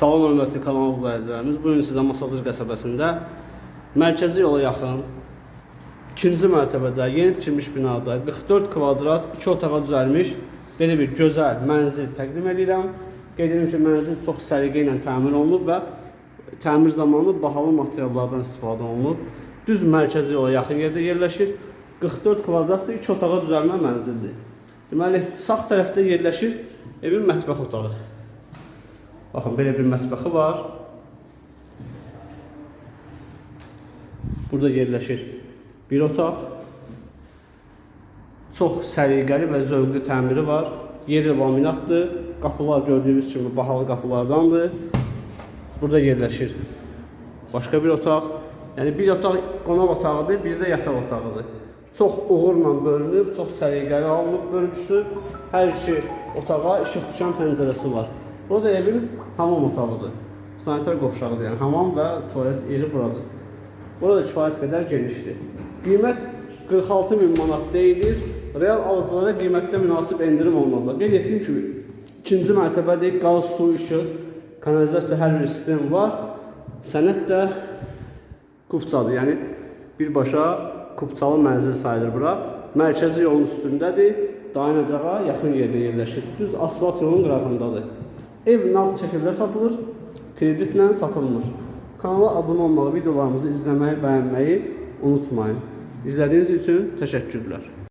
Salam hörmətli kanal izləyicilərimiz. Bu gün sizə Masazır qəsəbəsində mərkəzi yola yaxın ikinci mərtəbədə yeni tikilmiş binada 44 kvadrat 2 otağa düzəlmiş belə bir gözəl mənzil təqdim edirəm. Qeyd edim ki, mənzil çox səliqə ilə təmir olunub və təmir zamanı bahalı materiallardan istifadə olunub. Düz mərkəzi yola yaxın yerdə yerləşir. 44 kvadratlı 2 otağa düzəlmə mənzildir. Deməli, sağ tərəfdə yerləşir evin mətbəx otağı. Baxın, belə bir mətbəxi var. Burada yerləşir bir otaq. Çox səliqəli və zövqlü təmiri var. Yeri laminatdır. Qapılar gördüyünüz kimi bahalı qapılardandır. Burada yerləşir başqa bir otaq. Yəni bir otaq qonaq otağıdır, bir də yataq otağıdır. Çox uğurla bölünüb, çox səliqəli alınıb bölgüsü. Hər iki otağa işıq düşən pəncərəsi var. Burada evin hamam otağıdır. Sanitar qovşağıdır, yəni hamam və tualet yeri buradır. Burada kifayət qədər genişdir. Qiymət 46 min manat deyilir. Real alıcılara qiymətdə münasib endirim olunacaq. Qeyd etdiyim kimi ikinci mərtəbədə qaz, su, işıq, kanalizasiya hər bir sistem var. Sənət də Kupçadır. Yəni birbaşa Kupçalı mənzil sayılır bura. Mərkəzi yolun üstündədir. Dayanacağa yaxın yerdə yerləşir. Düz asfalt yolun qırağındadır. Ev nağd şəkildə satılır, kreditlə satılmır. Kanala abunə olmağı, videolarımızı izləməyi, bəyənməyi unutmayın. İzlədiyiniz üçün təşəkkürlər.